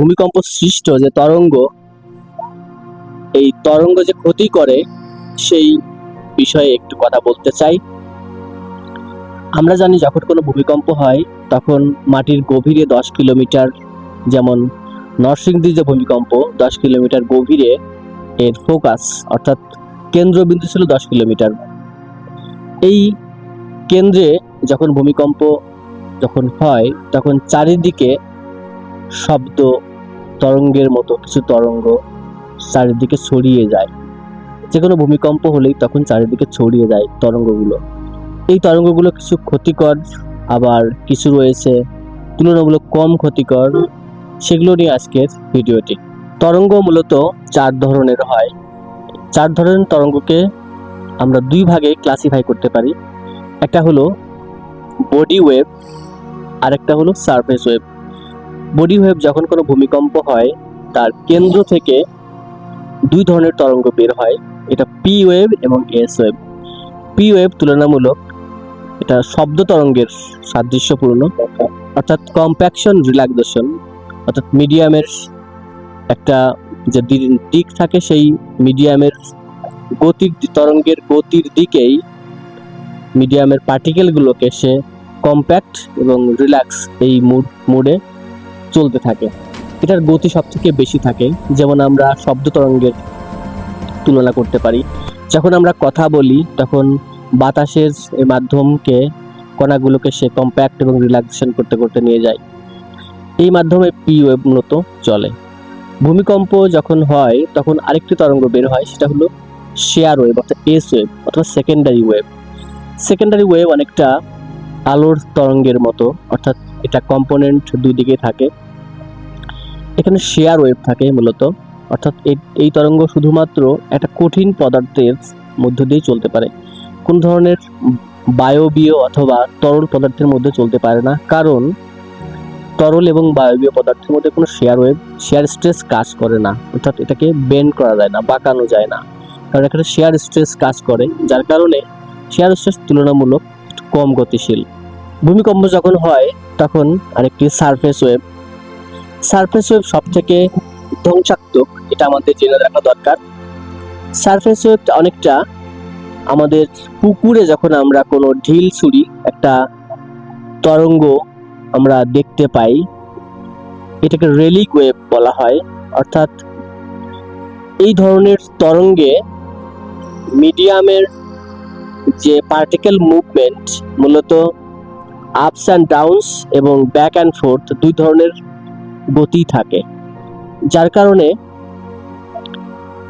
ভূমিকম্প সৃষ্ট যে তরঙ্গ, এই তরঙ্গ যে ক্ষতি করে, সেই বিষয়ে একটু কথা বলতে চাই। আমরা জানি যখন কোনো ভূমিকম্প হয়, তখন মাটির গভীরে দশ কিলোমিটার, যেমন নরসিংদী যে ভূমিকম্প, দশ কিলোমিটার গভীরে এর ফোকাস, অর্থাৎ কেন্দ্রবিন্দু ছিল দশ কিলোমিটার। এই কেন্দ্রে যখন ভূমিকম্প যখন হয়, তখন চারিদিকে শব্দ তরঙ্গের মতো কিছু তরঙ্গ চারিদিকে ছড়িয়ে যায়। যে কোনো ভূমিকম্প হলেই তখন চারিদিকে ছড়িয়ে যায় তরঙ্গগুলো। এই তরঙ্গগুলো কিছু ক্ষতিকর, আবার কিছু রয়েছে তুলনামূলক কম ক্ষতিকর, সেগুলো নিয়ে আজকের ভিডিওটি। তরঙ্গ মূলত চার ধরনের হয়। চার ধরনের তরঙ্গকে আমরা দুই ভাগে ক্লাসিফাই করতে পারি। একটা হলো বডি ওয়েভ আর একটা হলো সারফেস ওয়েভ বডি ওয়েভ যখন কোনো ভূমিকম্প হয়, তার কেন্দ্র থেকে দুই ধরনের তরঙ্গ বের হয়। এটা পি ওয়েভ এবং এস ওয়েভ। পি ওয়েভ তুলনামূলক এটা শব্দ তরঙ্গের সাদৃশ্যপূর্ণ, অর্থাৎ কম্প্যাকশন রিল্যাক্সেশন অর্থাৎ মিডিয়ামের একটা যে দিক থাকে সেই মিডিয়ামের গতির, তরঙ্গের গতির দিকেই মিডিয়ামের পার্টিকেলগুলোকে সে কম্প্যাক্ট এবং রিল্যাক্স এই মুড মুডে চলতে থাকে। এটার গতি সব থেকে বেশি থাকে, যেমন আমরা শব্দ তরঙ্গের তুলনা করতে পারি। যখন আমরা কথা বলি, তখন বাতাসের মাধ্যমকে কণাগুলোকে সে কম্প্যাক্ট এবং রিল্যাক্সেশন করতে করতে নিয়ে যায়। এই মাধ্যমে পি ওয়েভ মূলত চলে। ভূমিকম্প যখন হয়, তখন আরেকটি তরঙ্গ বের হয়, সেটা হলো শেয়ার ওয়েভ অর্থাৎ এস ওয়েভ অথবা সেকেন্ডারি ওয়েভ সেকেন্ডারি ওয়েভ অনেকটা আলোর তরঙ্গের মতো, অর্থাৎ এটা কম্পোনেন্ট দুই দিকে থাকে। এখানে শেয়ার ওয়েভ থাকে মূলত। অর্থাৎ এই- তরঙ্গ শুধুমাত্র একটা কঠিন পদার্থের মধ্য দিয়ে চলতে পারে। কোন ধরনের বায়বীয় অথবা তরল পদার্থের মধ্যে চলতে পারে না। কারণ তরল এবং বায়বীয় পদার্থের মধ্যে কোনো শেয়ার ওয়েভ শেয়ার স্ট্রেস কাজ করে না। অর্থাৎ এটাকে বেন্ড করা যায় না, বাঁকানো যায় না। কারণ এখানে শেয়ার স্ট্রেস কাজ করে, যার কারণে শেয়ার স্ট্রেস তুলনামূলক কম গতিশীল। ভূমিকম্প যখন হয়, তখন আরেকটি সারফেস ওয়েভ সারফেস ওয়েভ সব থেকে ধ্বংসাত্মক, এটা আমাদের জেনে রাখা দরকার। সারফেস ওয়েভ অনেকটা আমাদের পুকুরে যখন আমরা কোনো ঢিল, ছুরি, একটা তরঙ্গ আমরা দেখতে পাই, এটাকে রেলিক ওয়েভ বলা হয়। অর্থাৎ এই ধরনের তরঙ্গে মিডিয়ামের যে পার্টিকেল মুভমেন্ট মূলত আপস অ্যান্ড ডাউনস এবং ব্যাক অ্যান্ড ফোর্থ দুই ধরনের গতি থাকে। যার কারণে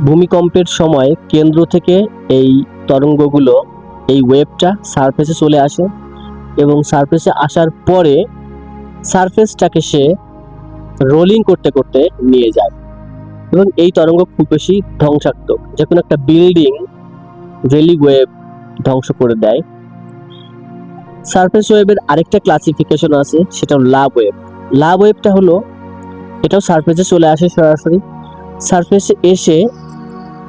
ভূমিকম্পের সময় কেন্দ্র থেকে এই তরঙ্গগুলো এই ওয়েভটা সারফেসে চলে আসে এবং সারফেসে আসার পরে সারফেসটাকে সে রোলিং করতে করতে নিয়ে যায় এবং এই তরঙ্গ খুব বেশি ধ্বংসাত্মক। যে কোনো একটা বিল্ডিং রেলি ওয়েভ ধ্বংস করে দেয়। সারফেস ওয়েভের আরেকটা ক্লাসিফিকেশন আছে, সেটা হলো লাভ ওয়েভ লাভ ওয়েবটা হলো, এটাও সারফেসে চলে আসে সরাসরি। সারফেসে এসে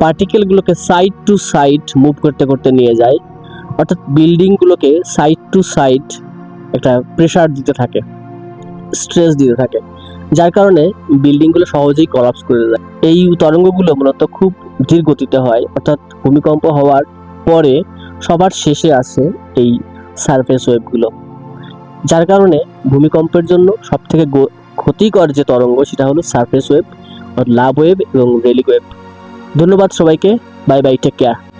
পার্টিকেলগুলোকে সাইড টু সাইড মুভ করতে করতে নিয়ে যায়। অর্থাৎ বিল্ডিংগুলোকে সাইড টু সাইড একটা প্রেসার দিতে থাকে, স্ট্রেস দিতে থাকে, যার কারণে বিল্ডিংগুলো সহজেই কলাপস করে যায়। এই তরঙ্গগুলো মূলত খুব ধীর গতিতে হয়, অর্থাৎ ভূমিকম্প হওয়ার পরে সবার শেষে আসে এই সারফেস ওয়েভগুলো যার কারণে ভূমিকম্পের জন্য সব থেকে ক্ষতিকর যে তরঙ্গ সেটা হলো সারফেস ওয়েভ লাভ ওয়েভ এবং রেলিক ওয়েভ ধন্যবাদ সবাইকে। Bye bye take care